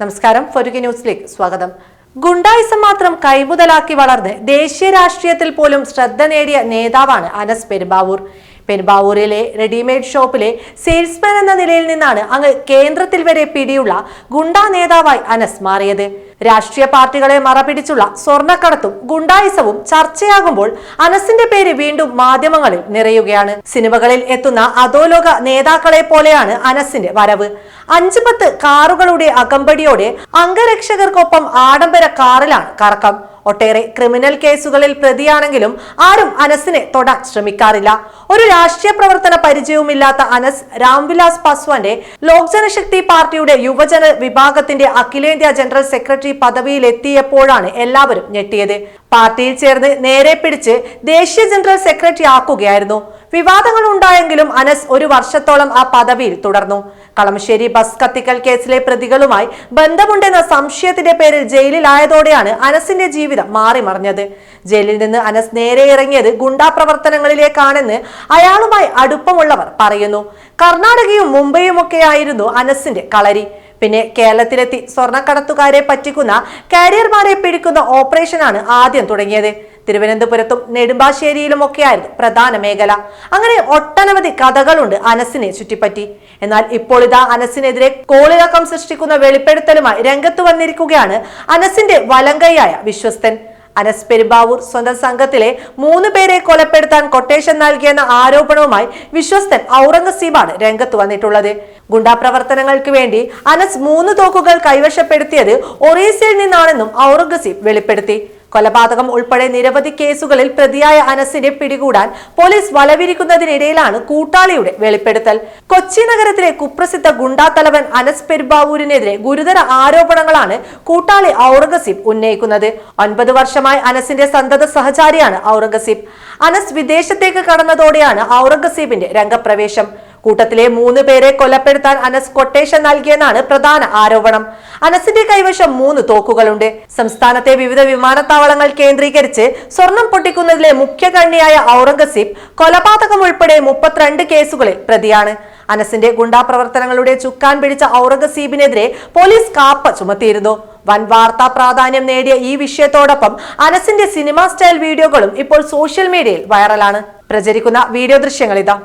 നമസ്കാരം ഫൊരുക്കി ന്യൂസിലേക്ക് സ്വാഗതം. ഗുണ്ടായിസം മാത്രം കൈമുതലാക്കി വളർന്ന് ദേശീയ രാഷ്ട്രീയത്തിൽ പോലും ശ്രദ്ധ നേടിയ നേതാവാണ് അനസ് പെരുമ്പാവൂർ. പെരുമ്പാവൂരിലെ റെഡിമെയ്ഡ് ഷോപ്പിലെ സെയിൽസ്മാൻ എന്ന നിലയിൽ നിന്നാണ് അങ്ങ് കേന്ദ്രത്തിൽ വരെ പിടിയുള്ള ഗുണ്ടാ നേതാവായി അനസ് മാറിയത്. രാഷ്ട്രീയ പാർട്ടികളെ മറപിടിച്ചുള്ള സ്വർണക്കടത്തും ഗുണ്ടായിസവും ചർച്ചയാകുമ്പോൾ അനസിന്റെ പേര് വീണ്ടും മാധ്യമങ്ങളിൽ നിറയുകയാണ്. സിനിമകളിൽ എത്തുന്ന അധോലോക നേതാക്കളെ പോലെയാണ് അനസിന്റെ വരവ്. അഞ്ച് പത്ത് കാറുകളുടെ അകമ്പടിയോടെ അംഗരക്ഷകർക്കൊപ്പം ആഡംബര കാറിലാണ് കറക്കം. ഒട്ടേറെ ക്രിമിനൽ കേസുകളിൽ പ്രതിയാണെങ്കിലും ആരും അനസിനെ തൊടാൻ ശ്രമിക്കാറില്ല. ഒരു രാഷ്ട്രീയ പ്രവർത്തന പരിചയവുമില്ലാത്ത അനസ് രാംവിലാസ് പാസ്വാന്റെ ലോക് ജനശക്തി പാർട്ടിയുടെ യുവജന വിഭാഗത്തിന്റെ അഖിലേന്ത്യാ ജനറൽ സെക്രട്ടറി പദവിയിൽ എത്തിയപ്പോഴാണ് എല്ലാവരും ഞെട്ടിയത്. പാർട്ടിയിൽ ചേർന്ന് നേരെ പിടിച്ച് ദേശീയ ജനറൽ സെക്രട്ടറി ആക്കുകയായിരുന്നു. വിവാദങ്ങൾ ഉണ്ടായെങ്കിലും അനസ് ഒരു വർഷത്തോളം ആ പദവിയിൽ തുടർന്നു. കളമശ്ശേരി ബസ് കത്തിക്കൽ കേസിലെ പ്രതികളുമായി ബന്ധമുണ്ടെന്ന സംശയത്തിന്റെ പേരിൽ ജയിലിലായതോടെയാണ് അനസിന്റെ ജീവിതം മാറിമറിഞ്ഞത്. ജയിലിൽ നിന്ന് അനസ് നേരെ ഇറങ്ങിയത് ഗുണ്ടാ പ്രവർത്തനങ്ങളിലേക്കാണെന്ന് അയാളുമായി അടുപ്പമുള്ളവർ പറയുന്നു. കർണാടകയും മുംബൈയും ഒക്കെയായിരുന്നു അനസിന്റെ കളരി. പിന്നെ കേരളത്തിലെത്തി സ്വർണക്കടത്തുകാരെ പറ്റിക്കുന്ന കാരിയർമാരെ പിടിക്കുന്ന ഓപ്പറേഷനാണ് ആദ്യം തുടങ്ങിയത്. തിരുവനന്തപുരത്തും നെടുമ്പാശ്ശേരിയിലുമൊക്കെയായിരുന്നു പ്രധാന മേഖല. അങ്ങനെ ഒട്ടനവധി കഥകളുണ്ട് അനസിനെ ചുറ്റിപ്പറ്റി. എന്നാൽ ഇപ്പോൾ ഇതാ അനസിനെതിരെ കോളിളക്കം സൃഷ്ടിക്കുന്ന വെളിപ്പെടുത്തലുമായി രംഗത്ത് വന്നിരിക്കുകയാണ് അനസിന്റെ വലങ്കയായ വിശ്വസ്തൻ. അനസ് പെരുമ്പാവൂർ സ്വന്തം സംഘത്തിലെ മൂന്ന് പേരെ കൊലപ്പെടുത്താൻ കൊട്ടേഷൻ നൽകിയെന്ന ആരോപണവുമായി വിശ്വസ്തൻ ഔറംഗസീബാണ് രംഗത്ത് വന്നിട്ടുള്ളത്. ഗുണ്ടാ പ്രവർത്തനങ്ങൾക്ക് വേണ്ടി അനസ് മൂന്ന് തോക്കുകൾ കൈവശപ്പെടുത്തിയത് ഒറീസയിൽ നിന്നാണെന്നും ഔറംഗസീബ് വെളിപ്പെടുത്തി. കൊലപാതകം ഉൾപ്പെടെ നിരവധി കേസുകളിൽ പ്രതിയായ അനസിനെ പിടികൂടാൻ പോലീസ് വലവിരിക്കുന്നതിനിടയിലാണ് കൂട്ടാളിയുടെ വെളിപ്പെടുത്തൽ. കൊച്ചി നഗരത്തിലെ കുപ്രസിദ്ധ ഗുണ്ടാ തലവൻ അനസ് പെരുബാവൂരിനെതിരെ ഗുരുതര ആരോപണങ്ങളാണ് കൂട്ടാളി ഔറംഗസീബ് ഉന്നയിക്കുന്നത്. ഒൻപത് വർഷമായി അനസിന്റെ സന്തത സഹചാരിയാണ് ഔറംഗസീബ്. അനസ് വിദേശത്തേക്ക് കടന്നതോടെയാണ് ഔറംഗസീബിന്റെ രംഗപ്രവേശം. കൂട്ടത്തിലെ മൂന്ന് പേരെ കൊലപ്പെടുത്താൻ അനസ് കൊട്ടേഷൻ നൽകിയെന്നാണ് പ്രധാന ആരോപണം. അനസിന്റെ കൈവശം മൂന്ന് തോക്കുകളുണ്ട്. സംസ്ഥാനത്തെ വിവിധ വിമാനത്താവളങ്ങൾ കേന്ദ്രീകരിച്ച് സ്വർണം പൊട്ടിക്കുന്നതിലെ മുഖ്യ കണ്ണിയായ ഔറംഗസീബ് കൊലപാതകം ഉൾപ്പെടെ മുപ്പത്തിരണ്ട് കേസുകളിൽ പ്രതിയാണ്. അനസിന്റെ ഗുണ്ടാപ്രവർത്തനങ്ങളുടെ ചുക്കാൻ പിടിച്ച ഔറംഗസീബിനെതിരെ പോലീസ് കാപ്പ ചുമത്തിയിരുന്നു. വൻ വാർത്താ പ്രാധാന്യം നേടിയ ഈ വിഷയത്തോടൊപ്പം അനസിന്റെ സിനിമാ സ്റ്റൈൽ വീഡിയോകളും ഇപ്പോൾ സോഷ്യൽ മീഡിയയിൽ വൈറലാണ്. പ്രചരിക്കുന്ന വീഡിയോ ദൃശ്യങ്ങൾ ഇതാ